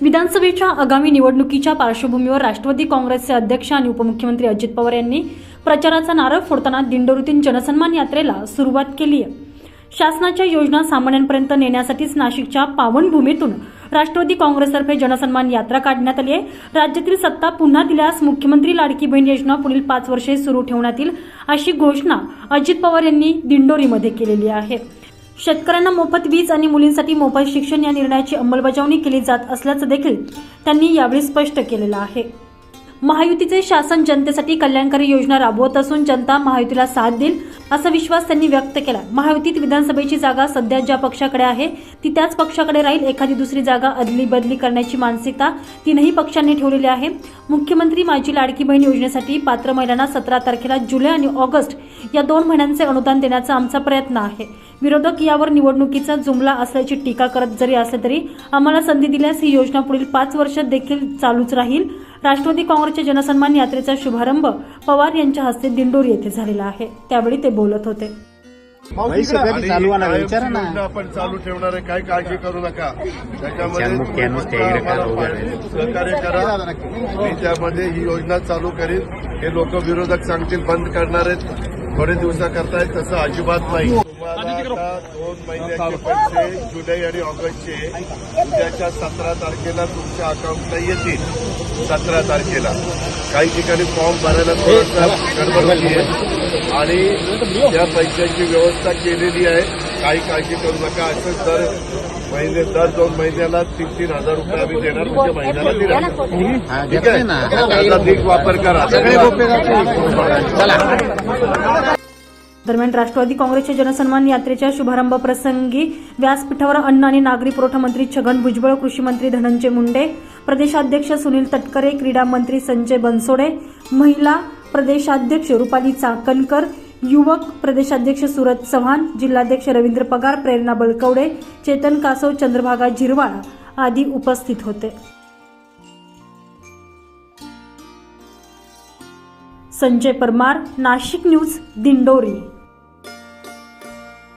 विधानसभेच्या आगामी निवडणुकीच्या पार्श्वभूमीवर राष्ट्रवादी काँग्रेसचे अध्यक्ष आणि उपमुख्यमंत्री अजित पवार यांनी प्रचाराचा नारळ फोडताना दिंडोरीतून जनसन्मान यात्रेला सुरुवात केली आहे. शासनाच्या योजना सामान्यांपर्यंत नेण्यासाठीच नाशिकच्या पावनभूमीतून राष्ट्रवादी काँग्रेसतर्फे जनसन्मान यात्रा काढण्यात आली आहे. राज्यातील सत्ता पुन्हा दिल्यास मुख्यमंत्री लाडकी बहीण योजना पुढील पाच वर्षे सुरू ठेवण्यात येईल अशी घोषणा अजित पवार यांनी दिंडोरीमध्ये केलेली आहे. शेतकऱ्यांना मोफत वीज आणि मुलींसाठी मोफत शिक्षण या निर्णयाची अंमलबजावणी केली जात असल्याचं देखील त्यांनी यावेळी स्पष्ट केलेलं आहे. महायुतीचे शासन जनतेसाठी कल्याणकारी योजना राबवत असून जनता महायुतीला साथ देईल असा विश्वास त्यांनी व्यक्त केला. महायुतीत विधानसभेची जागा सध्या ज्या पक्षाकडे आहे ती त्याच पक्षाकडे राहील. एखादी दुसरी जागा अदली बदली करण्याची मानसिकता तीनही पक्षांनी ठेवलेली आहे. मुख्यमंत्री माझी लाडकी बहीण योजनेसाठी पात्र महिलांना सतरा तारखेला जुलै आणि ऑगस्ट या दोन महिन्यांचे अनुदान देण्याचा आमचा प्रयत्न आहे. विरोधक यावर निवडणुकीचा जुमला असल्याची टीका करत जरी असले तरी आम्हाला संधी दिल्यास ही योजना पुढील पाच वर्ष देखील चालूच राहील. राष्ट्रवादी काँग्रेसच्या जनसन्मान यात्रेचा शुभारंभ पवार यांच्या हस्ते दिंडोरी येथे झालेला आहे. त्यावेळी ते बोलत होते. आपण चालू ठेवणार आहे काय काळजी करू नका. त्याच्यामध्ये करा वगैरे. सहकार्य करा. मी त्यामध्ये ही योजना चालू करीन. हे लोक विरोधक सांगतील बंद करणार आहेत. थोडे दिवसा करतायत तसं अजिबात नाही. तुम्हाला दोन महिन्याचे पैसे जुलै आणि ऑगस्टचे उद्याच्या सतरा तारखेला तुमच्या अकाउंटला येतील. सतरा तारखेला. काही ठिकाणी फॉर्म भरायला गडबड आहे आणि त्या पैशांची व्यवस्था केलेली आहे. काही काळजी करू नका. असं दर महिने दर दोन महिन्याला तीन तीन हजार रुपये आम्ही देणार. म्हणजे महिन्याला दिला हा, ठीक आहे? ना. त्याचा नीट वापर करा. चला. दरम्यान राष्ट्रवादी काँग्रेसच्या जनसन्मान यात्रेच्या शुभारंभ प्रसंगी व्यासपीठावर अन्न आणि नागरी पुरवठा मंत्री छगन भुजबळ कृषी मंत्री धनंजय मुंडे प्रदेशाध्यक्ष सुनील तटकरे क्रीडा मंत्री संजय बनसोडे महिला प्रदेशाध्यक्ष रुपाली चाकणकर युवक प्रदेशाध्यक्ष सुरज चव्हाण जिल्हाध्यक्ष रवींद्र पगार प्रेरणा बळकवडे चेतन कासव चंद्रभागा झिरवाळा आदी उपस्थित होते. संजय परमार नाशिक न्यूज दिंडोरी.